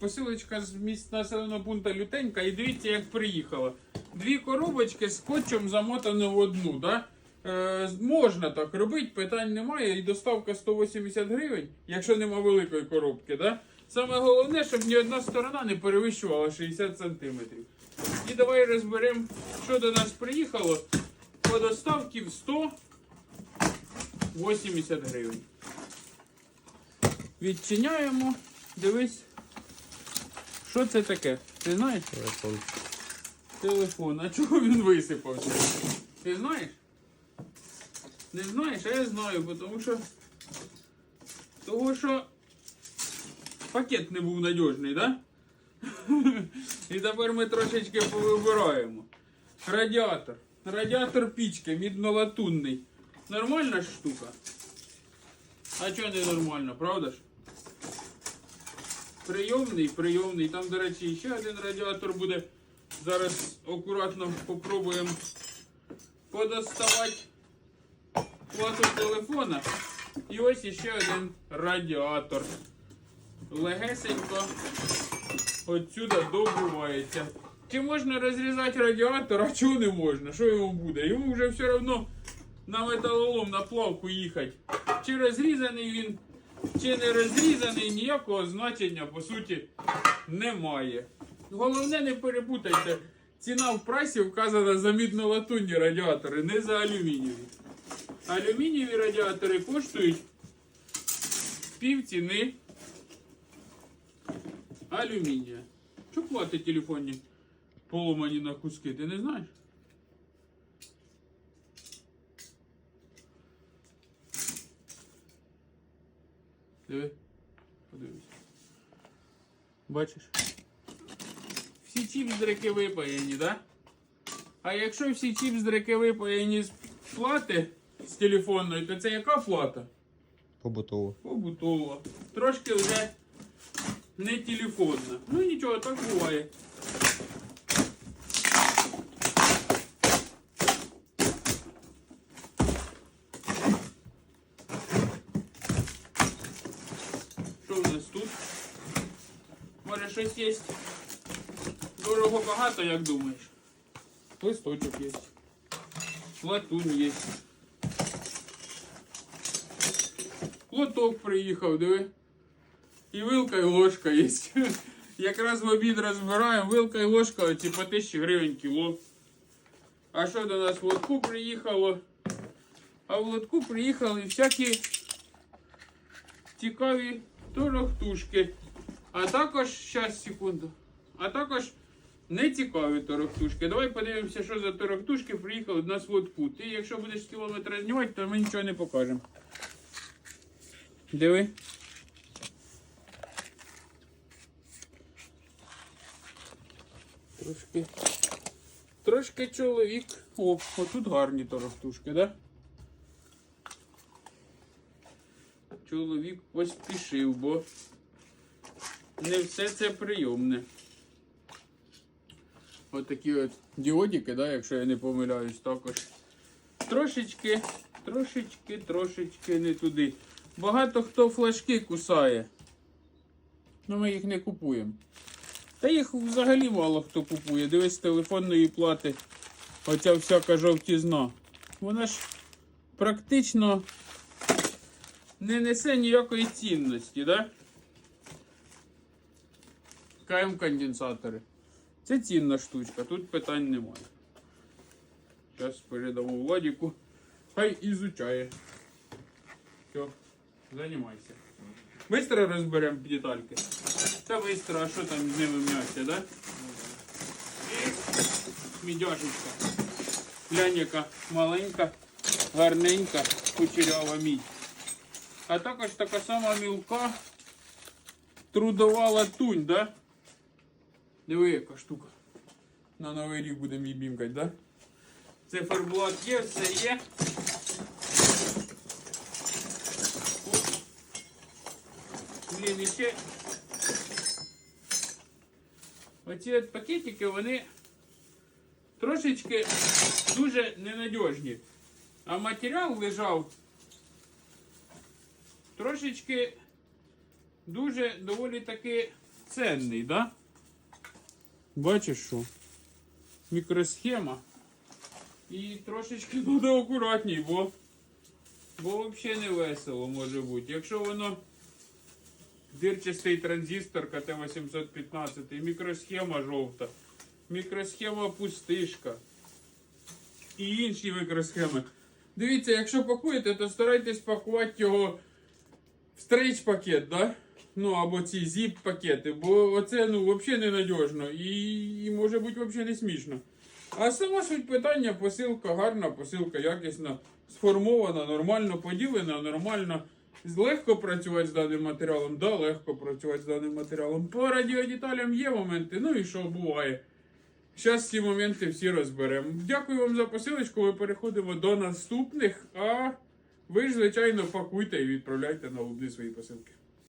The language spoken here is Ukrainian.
посилочка з місць населеного пункту Лютенька, і дивіться, як приїхала. Дві коробочки скотчем замотані в одну. Да? Е, можна так робити, питань немає. І доставка 180 гривень, якщо нема великої коробки. Да? Саме головне, щоб ні одна сторона не перевищувала 60 см. І давай розберемо, що до нас приїхало по доставці в 180 гривень. Відчиняємо. Дивись. Що це таке? Ти знаєш? Телефон. Телефон. А чого він висипався? Ти знаєш? Не знаєш, а я знаю, тому що. Того що пакет не був надіжний, так? Да? І тепер ми трошечки повибираємо. Радіатор. Радіатор пічки, міднолатунний. Нормальна штука. А чого не нормально, правда ж? Прийомний, прийомний. Там, до речі, ще один радіатор буде. Зараз акуратно попробуємо подоставати плату телефона. І ось іще один радіатор. Легесенько отсюда добувається. Чи можна розрізати радіатор, а чого не можна? Що йому буде? Йому вже все одно на металолом на плавку їхати. Чи розрізаний він, чи не розрізаний, ніякого значення по суті немає. Головне, не перепутайте. Ціна в прайсі вказана за мідно-латунні радіатори, не за алюмінієві. Алюмінієві радіатори коштують пів ціни алюмінія. Що плати телефонні поломані на куски, ти не знаєш? Диви, подивись. Бачиш? Всі чіпс-дрики випаяні, да? А якщо всі чіпс-дрики випаяні з плати з телефонної, то це яка плата? Побутова. Побутова. Трошки вже не телефонна. Ну нічого, так буває. В нас тут? Може щось є? Дорого багато, як думаєш? Листочок є. Латунь є. Лоток приїхав, диви. І вилка і ложка є. Якраз в обід розбираємо, вилка і ложка оці по 1000 гривень кіло. А що до нас в лотку приїхало? А в лотку приїхали всякі цікаві торохтушки. А також, щас, секунду. А також не цікаві торохтушки. Давай подивимося, що за торохтушки приїхали в лотку. Ти, якщо будеш кілометр знімати, то ми нічого не покажемо. Диви. Трошки. Трошки чоловік. О, отут гарні торохтушки, да? Чоловік поспішив, бо не все це прийомне. Отакі от діодики, да, якщо я не помиляюсь, також. Трошечки, трошечки, трошечки не туди. Багато хто флажки кусає. Ну ми їх не купуємо. Та їх взагалі мало хто купує. Дивись телефонної плати. Оця всяка жовтізна. Вона ж практично не несе ніякої цінності, да? КМ конденсатори. Це цінна штучка, тут питань немає. Зараз передамо Владіку. Хай ізучає. Все, займайся. Быстро розберемо детальки. Та быстро, а що там з ними м'ясо, да? І мідяшечка. Глянь, маленька, гарненька, кучерява мідь. А також така сама мілка трудова латунь, да? Диви, яка штука. На новий рік будемо її бімкати, да? Циферблат є, все є. Блін, і ще оці от пакетики, вони трошечки дуже ненадіжні. А матеріал лежав Трошечки дуже доволі таки ценний, да? Бачиш що? Мікросхема. І трошечки буде акуратній, бо, бо взагалі не весело може бути. Якщо воно дирчастий транзистор КТ-815, мікросхема жовта, мікросхема пустишка і інші мікросхеми. Дивіться, якщо пакуєте, то старайтесь пакувати його стрейч пакет, да? Ну або ці зіп пакети, бо оце ну взагалі ненадіжно і, і може бути взагалі не смішно. А сама суть питання, посилка гарна, посилка якісна, сформована, нормально поділена, нормально. Легко працювати з даним матеріалом, да, легко працювати з даним матеріалом. По радіодеталям є моменти, ну і що буває. Зараз ці моменти всі розберемо. Дякую вам за посилочку. Ми переходимо до наступних. А ви ж, звичайно, пакуйте і відправляйте на лубни свої посилки.